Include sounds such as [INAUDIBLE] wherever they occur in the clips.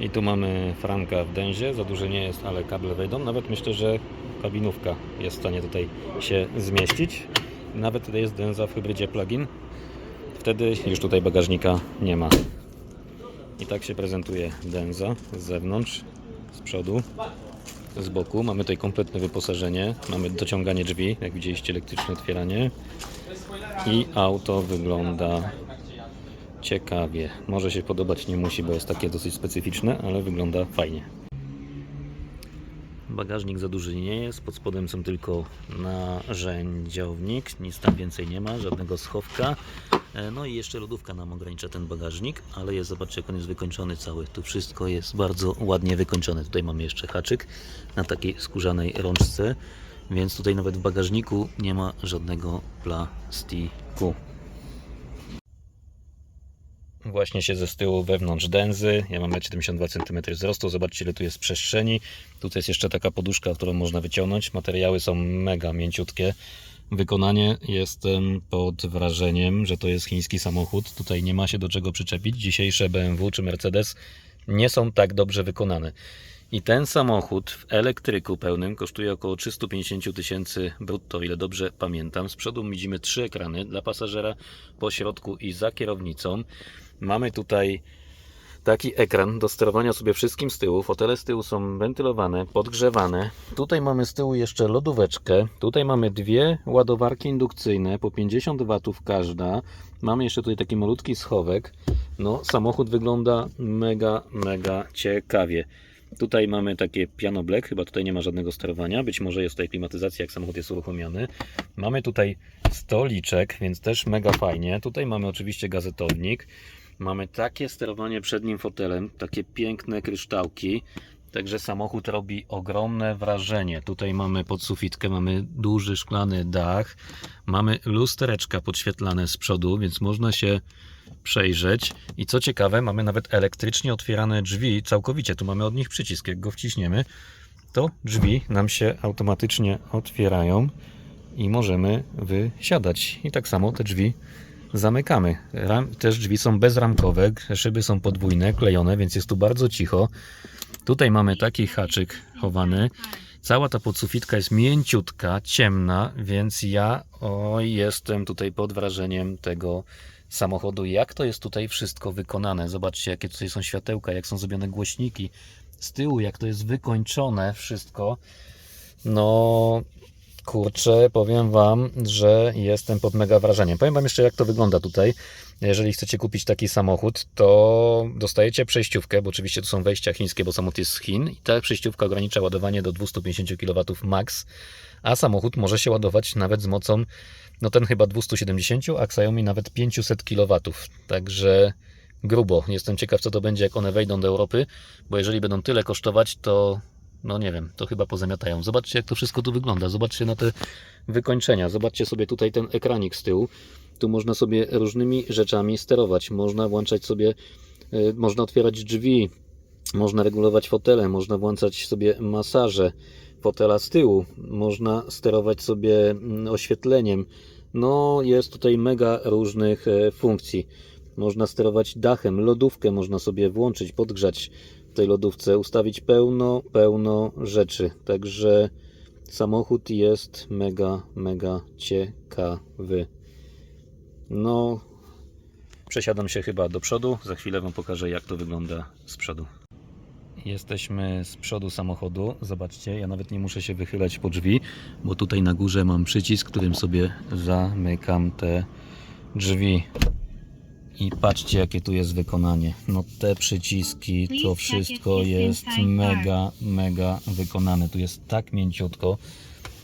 I tu mamy Franka w dęzie, za duży nie jest, ale kable wejdą. Nawet myślę, że kabinówka jest w stanie tutaj się zmieścić. Nawet tutaj jest denza w hybrydzie plug-in. Wtedy już tutaj bagażnika nie ma. I tak się prezentuje denza z zewnątrz, z przodu, z boku. Mamy tutaj kompletne wyposażenie. Mamy dociąganie drzwi, jak widzieliście, elektryczne otwieranie. I auto wygląda ciekawie. Może się podobać, nie musi, bo jest takie dosyć specyficzne, ale wygląda fajnie. Bagażnik za duży nie jest, pod spodem są tylko narzędziownik, nic tam więcej nie ma, żadnego schowka. E, No i jeszcze lodówka nam ogranicza ten bagażnik, ale jest, zobaczcie jak on jest wykończony cały. Tu wszystko jest bardzo ładnie wykończone. Tutaj mamy jeszcze haczyk na takiej skórzanej rączce, więc tutaj nawet w bagażniku nie ma żadnego plastiku. Właśnie siedzę z tyłu wewnątrz dęzy. Ja mam 72 cm wzrostu. Zobaczcie, ile tu jest przestrzeni. Tutaj jest jeszcze taka poduszka, którą można wyciągnąć. Materiały są mega mięciutkie. Wykonanie jestem pod wrażeniem, że to jest chiński samochód. Tutaj nie ma się do czego przyczepić. Dzisiejsze BMW czy Mercedes nie są tak dobrze wykonane. I ten samochód w elektryku pełnym kosztuje około 350 tysięcy brutto, ile dobrze pamiętam. Z przodu widzimy trzy ekrany dla pasażera, po środku i za kierownicą. Mamy tutaj taki ekran do sterowania sobie wszystkim z tyłu. Fotele z tyłu są wentylowane, podgrzewane. Tutaj mamy z tyłu jeszcze lodóweczkę. Tutaj mamy dwie ładowarki indukcyjne po 50 watów każda. Mamy jeszcze tutaj taki malutki schowek. No, samochód wygląda mega, mega ciekawie. Tutaj mamy takie piano black, chyba tutaj nie ma żadnego sterowania, być może jest tutaj klimatyzacja, jak samochód jest uruchomiony. Mamy tutaj stoliczek, więc też mega fajnie. Tutaj mamy oczywiście gazetownik. Mamy takie sterowanie przednim fotelem, takie piękne kryształki. Także samochód robi ogromne wrażenie. Tutaj mamy podsufitkę, mamy duży szklany dach, mamy lustereczka podświetlane z przodu, więc można się przejrzeć. I co ciekawe, mamy nawet elektrycznie otwierane drzwi całkowicie. Tu mamy od nich przycisk, jak go wciśniemy, to drzwi nam się automatycznie otwierają i możemy wysiadać. I tak samo te drzwi zamykamy. Ram, też drzwi są bezramkowe, szyby są podwójne, klejone, więc jest tu bardzo cicho. Tutaj mamy taki haczyk chowany. Cała ta podsufitka jest mięciutka, ciemna, więc ja oj, jestem tutaj pod wrażeniem tego samochodu. Jak to jest tutaj wszystko wykonane? Zobaczcie, jakie tutaj są światełka, jak są zrobione głośniki. Z tyłu, jak to jest wykończone wszystko. No, kurczę, powiem Wam, że jestem pod mega wrażeniem. Powiem Wam jeszcze, jak to wygląda tutaj. Jeżeli chcecie kupić taki samochód, to dostajecie przejściówkę, bo oczywiście to są wejścia chińskie, bo samochód jest z Chin i ta przejściówka ogranicza ładowanie do 250 kW max, a samochód może się ładować nawet z mocą, no ten chyba 270, a Xiaomi nawet 500 kW. Także grubo. Jestem ciekaw, co to będzie, jak one wejdą do Europy, bo jeżeli będą tyle kosztować, to no nie wiem, to chyba pozamiatają. Zobaczcie, jak to wszystko tu wygląda. Zobaczcie na te wykończenia. Zobaczcie sobie tutaj ten ekranik z tyłu. Tu można sobie różnymi rzeczami sterować. Można włączać sobie, y, można otwierać drzwi, można regulować fotele, można włączać sobie masaże fotela z tyłu, można sterować sobie mm, oświetleniem. No, jest tutaj mega różnych e, funkcji. Można sterować dachem, lodówkę można sobie włączyć, podgrzać tej lodówce, ustawić pełno, pełno rzeczy. Także samochód jest mega, mega ciekawy. No, przesiadam się chyba do przodu. Za chwilę Wam pokażę, jak to wygląda z przodu. Jesteśmy z przodu samochodu. Zobaczcie, ja nawet nie muszę się wychylać po drzwi, bo tutaj na górze mam przycisk, którym sobie zamykam te drzwi. I patrzcie, jakie tu jest wykonanie. No te przyciski, to wszystko jest mega, mega wykonane. Tu jest tak mięciutko.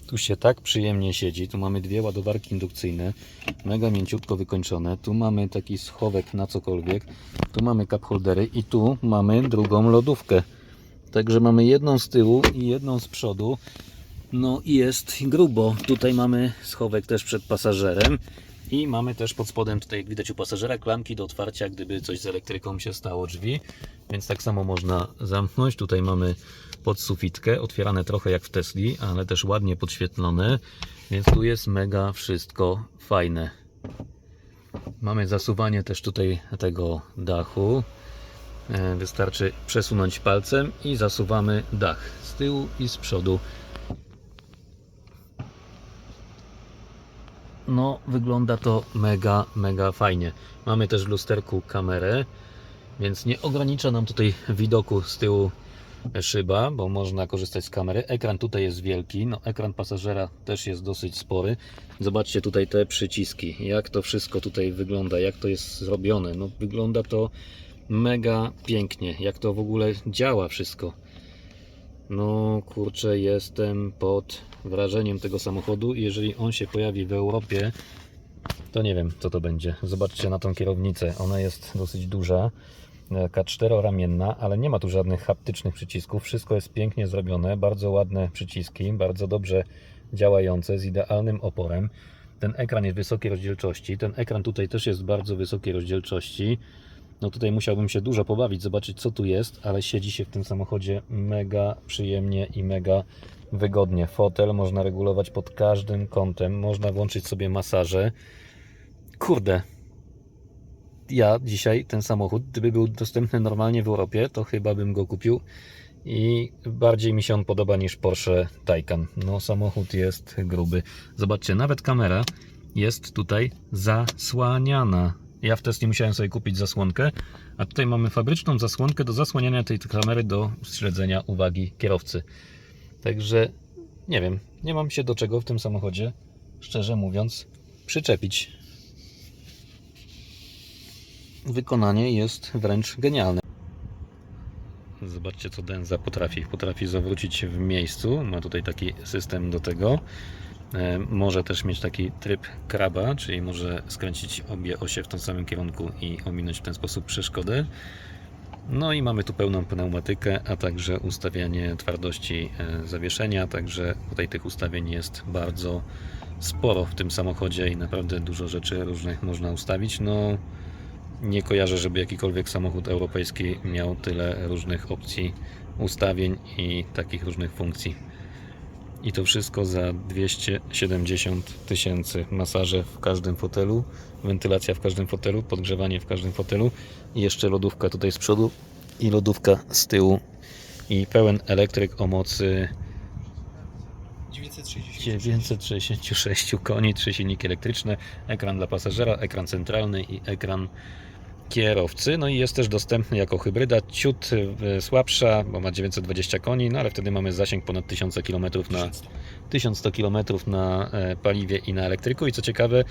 Tu się tak przyjemnie siedzi. Tu mamy dwie ładowarki indukcyjne, mega mięciutko wykończone. Tu mamy taki schowek na cokolwiek. Tu mamy cup holdery i tu mamy drugą lodówkę. Także mamy jedną z tyłu i jedną z przodu. No i jest grubo. Tutaj mamy schowek też przed pasażerem. I mamy też pod spodem, tutaj jak widać u pasażera, klamki do otwarcia, gdyby coś z elektryką się stało drzwi. Więc tak samo można zamknąć. Tutaj mamy podsufitkę, otwierane trochę jak w Tesli, ale też ładnie podświetlone. Więc tu jest mega wszystko fajne. Mamy zasuwanie też tutaj tego dachu. E, Wystarczy przesunąć palcem i zasuwamy dach z tyłu i z przodu. No, wygląda to mega, mega fajnie. Mamy też w lusterku kamerę, więc nie ogranicza nam tutaj widoku z tyłu szyba, bo można korzystać z kamery. Ekran tutaj jest wielki, no ekran pasażera też jest dosyć spory. Zobaczcie tutaj te przyciski, jak to wszystko tutaj wygląda, jak to jest zrobione. No wygląda to mega pięknie, jak to w ogóle działa wszystko. No kurczę, jestem pod wrażeniem tego samochodu i jeżeli on się pojawi w Europie, to nie wiem co to będzie. Zobaczcie na tą kierownicę, ona jest dosyć duża, taka czteroramienna, ale nie ma tu żadnych haptycznych przycisków. Wszystko jest pięknie zrobione, bardzo ładne przyciski, bardzo dobrze działające, z idealnym oporem. Ten ekran jest wysokiej rozdzielczości, ten ekran tutaj też jest bardzo wysokiej rozdzielczości. No tutaj musiałbym się dużo pobawić, zobaczyć co tu jest, ale siedzi się w tym samochodzie mega przyjemnie i mega wygodnie. Fotel można regulować pod każdym kątem, można włączyć sobie masaże. Kurde, ja dzisiaj ten samochód, gdyby był dostępny normalnie w Europie, to chyba bym go kupił i bardziej mi się on podoba niż Porsche Taycan. No samochód jest gruby. Zobaczcie, nawet kamera jest tutaj zasłaniana. Ja w teście musiałem sobie kupić zasłonkę, a tutaj mamy fabryczną zasłonkę do zasłaniania tej kamery do śledzenia uwagi kierowcy. Także nie wiem, nie mam się do czego w tym samochodzie, szczerze mówiąc, przyczepić. Wykonanie jest wręcz genialne. Zobaczcie, co Denza potrafi. Potrafi zawrócić w miejscu. Ma tutaj taki system do tego. E, Może też mieć taki tryb kraba, czyli może skręcić obie osie w tym samym kierunku i ominąć w ten sposób przeszkodę. No i mamy tu pełną pneumatykę, a także ustawianie twardości e, zawieszenia, także tutaj tych ustawień jest bardzo sporo w tym samochodzie i naprawdę dużo rzeczy różnych można ustawić. No nie kojarzę, żeby jakikolwiek samochód europejski miał tyle różnych opcji ustawień i takich różnych funkcji. I to wszystko za 270 tysięcy. Masaże w każdym fotelu, wentylacja w każdym fotelu, podgrzewanie w każdym fotelu i jeszcze lodówka tutaj z przodu i lodówka z tyłu. I pełen elektryk o mocy 960. 966 koni, trzy silniki elektryczne, ekran dla pasażera, ekran centralny i ekran kierowcy. No i jest też dostępny jako hybryda, ciut e, słabsza, bo ma 920 koni, no ale wtedy mamy zasięg ponad 1000 km na 1100 km na e, paliwie i na elektryku. I co ciekawe,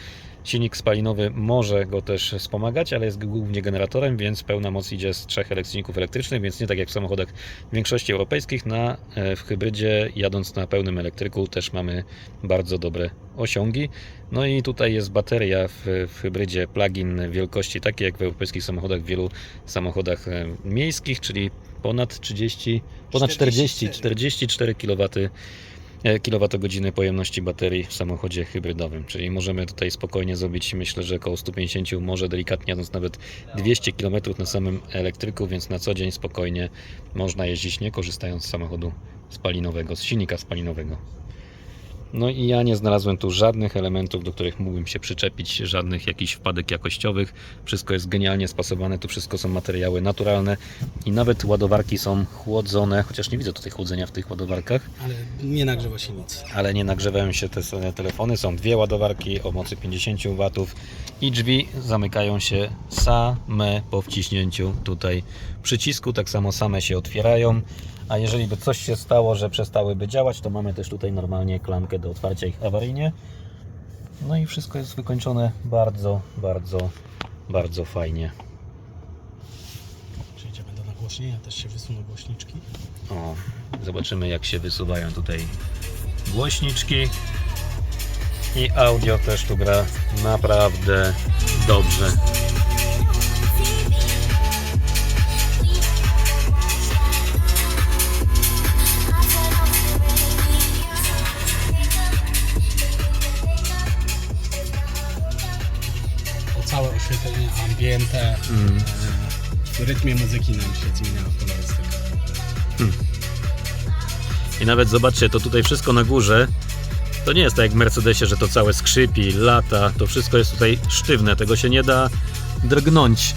silnik spalinowy może go też wspomagać, ale jest głównie generatorem, więc pełna moc idzie z trzech silników elektrycznych, więc nie tak jak w samochodach w większości europejskich. Na, e, w hybrydzie, jadąc na pełnym elektryku, też mamy bardzo dobre osiągi. No i tutaj jest bateria w, w hybrydzie plug-in wielkości takiej jak w europejskich samochodach, w wielu samochodach e, miejskich, czyli ponad 30, ponad 40, 44 kW kilowatogodziny pojemności baterii w samochodzie hybrydowym, czyli możemy tutaj spokojnie zrobić, myślę, że około 150, może delikatnie jadąc nawet 200 km na samym elektryku, więc na co dzień spokojnie można jeździć, nie korzystając z samochodu spalinowego, z silnika spalinowego. No i ja nie znalazłem tu żadnych elementów, do których mógłbym się przyczepić, żadnych jakichś wpadek jakościowych. Wszystko jest genialnie spasowane, tu wszystko są materiały naturalne i nawet ładowarki są chłodzone, chociaż nie widzę tutaj chłodzenia w tych ładowarkach Ale nie nagrzewa się nic. ale nie nagrzewają się te te telefony. Są dwie ładowarki o mocy 50 W i drzwi zamykają się same po wciśnięciu tutaj przycisku. Tak samo same się otwierają. A jeżeli by coś się stało, że przestałyby działać, to mamy też tutaj normalnie klamkę do otwarcia ich awaryjnie. No i wszystko jest wykończone bardzo, bardzo, bardzo fajnie. Przejdziemy do nagłośnienia, też się wysuną głośniczki. O, zobaczymy jak się wysuwają tutaj głośniczki i audio też tu gra naprawdę dobrze. Ambiente, Mm. w rytmie muzyki nam się zmienia kolorystyka. I nawet zobaczcie, to tutaj wszystko na górze. To nie jest tak jak w Mercedesie, że to całe skrzypi, lata. To wszystko jest tutaj sztywne. Tego się nie da drgnąć.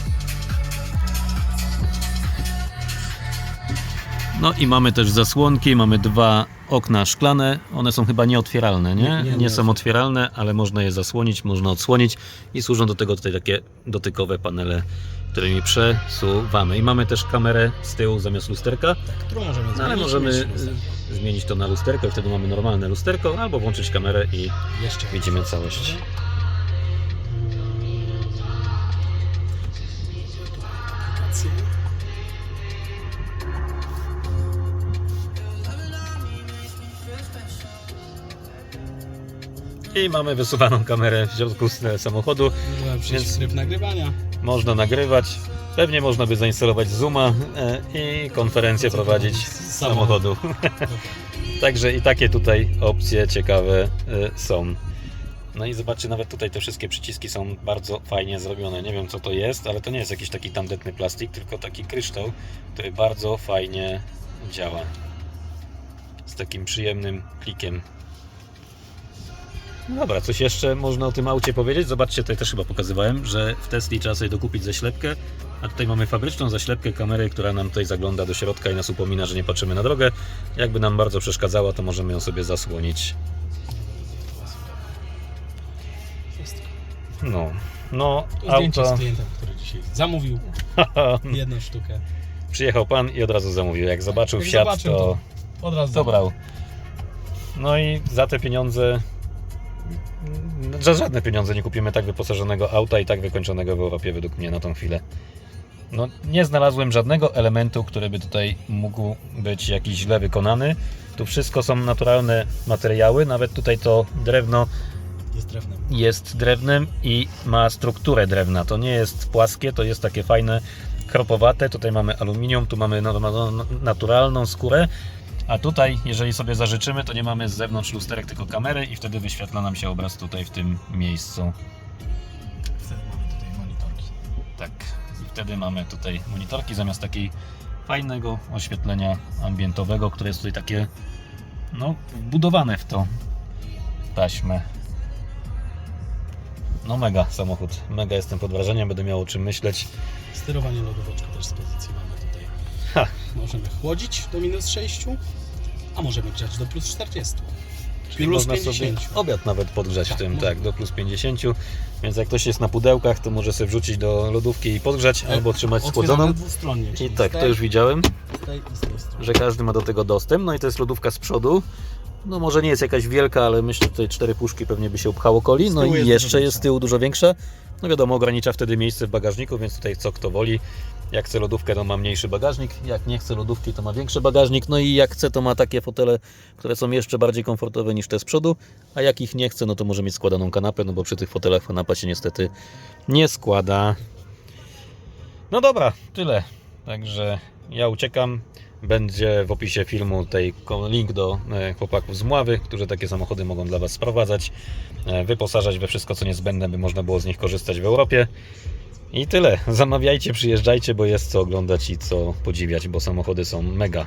No i mamy też zasłonki, mamy dwa okna szklane. One są chyba nieotwieralne, nie? Nie, Nie, nie, są otwieralne, ale można je zasłonić, można odsłonić i służą do tego tutaj takie dotykowe panele, którymi przesuwamy. I mamy też kamerę z tyłu zamiast lusterka, Którą możemy no, ale zmienić, możemy mieć lusterko. y, zmienić to na lusterko i wtedy mamy normalne lusterko, albo włączyć kamerę i Jeszcze widzimy całość. I mamy wysuwaną kamerę w środku s- samochodu. Przyjść Więc- tryb nagrywania. Można nagrywać. Pewnie można by zainstalować Zooma e, i konferencję prowadzić z samochodu. [LAUGHS] Także i takie tutaj opcje ciekawe e, są. No i zobaczcie, nawet tutaj te wszystkie przyciski są bardzo fajnie zrobione. Nie wiem co to jest, ale to nie jest jakiś taki tandetny plastik, tylko taki kryształ, który bardzo fajnie działa. Z takim przyjemnym klikiem. No dobra, coś jeszcze można o tym aucie powiedzieć? Zobaczcie, tutaj też chyba pokazywałem, że w Tesli trzeba sobie dokupić zaślepkę, a tutaj mamy fabryczną zaślepkę kamery, która nam tutaj zagląda do środka i nas upomina, że nie patrzymy na drogę. Jakby nam bardzo przeszkadzała, to możemy ją sobie zasłonić. Wszystko. No, no, To zdjęcie auto. z klientem, który dzisiaj zamówił [LAUGHS] jedną sztukę. Przyjechał pan i od razu zamówił. Jak zobaczył Jak Fiat, zobaczył, to, Od razu to brał. No i za te pieniądze. Za żadne pieniądze nie kupimy tak wyposażonego auta i tak wykończonego w Europie, według mnie, na tą chwilę. No, nie znalazłem żadnego elementu, który by tutaj mógł być jakiś źle wykonany. Tu wszystko są naturalne materiały, nawet tutaj to drewno Jest drewnem. jest drewnem i ma strukturę drewna. To nie jest płaskie, to jest takie fajne, kropowate. Tutaj mamy aluminium, tu mamy no- naturalną skórę. A tutaj, jeżeli sobie zażyczymy, to nie mamy z zewnątrz lusterek, tylko kamery i wtedy wyświetla nam się obraz tutaj w tym miejscu. Wtedy mamy tutaj monitorki. Tak. I wtedy mamy tutaj monitorki zamiast takiej fajnego oświetlenia ambientowego, które jest tutaj takie no, wbudowane w to taśmę. No mega samochód. Mega jestem pod wrażeniem, będę miał o czym myśleć. Sterowanie lodóweczką też z pozycji mamy. Możemy chłodzić do minus 6, a możemy grzać do plus 40. Czyli Plus można 50. sobie obiad nawet podgrzać w Tak, tym, można. tak, do plus 50. Więc jak ktoś jest na pudełkach, to może sobie wrzucić do lodówki i podgrzać, albo trzymać schłodzoną. dwustronnie. I tak, to już widziałem. tej tej że każdy ma do tego dostęp. No i to jest lodówka z przodu. No może nie jest jakaś wielka, ale myślę, że tutaj cztery puszki pewnie by się upchało coli. No i jeszcze jest z tyłu dużo większa. No wiadomo, ogranicza wtedy miejsce w bagażniku, więc tutaj co kto woli. Jak chce lodówkę, to ma mniejszy bagażnik. Jak nie chce lodówki, to ma większy bagażnik. No i jak chce, to ma takie fotele, które są jeszcze bardziej komfortowe niż te z przodu. A jak ich nie chce, no to może mieć składaną kanapę, no bo przy tych fotelach kanapa się niestety nie składa. No dobra, tyle. Także ja uciekam. Będzie w opisie filmu ko- link do e, chłopaków z Mławy, którzy takie samochody mogą dla Was sprowadzać, e, wyposażać we wszystko co niezbędne, by można było z nich korzystać w Europie. I tyle. Zamawiajcie, przyjeżdżajcie, bo jest co oglądać i co podziwiać, bo samochody są mega.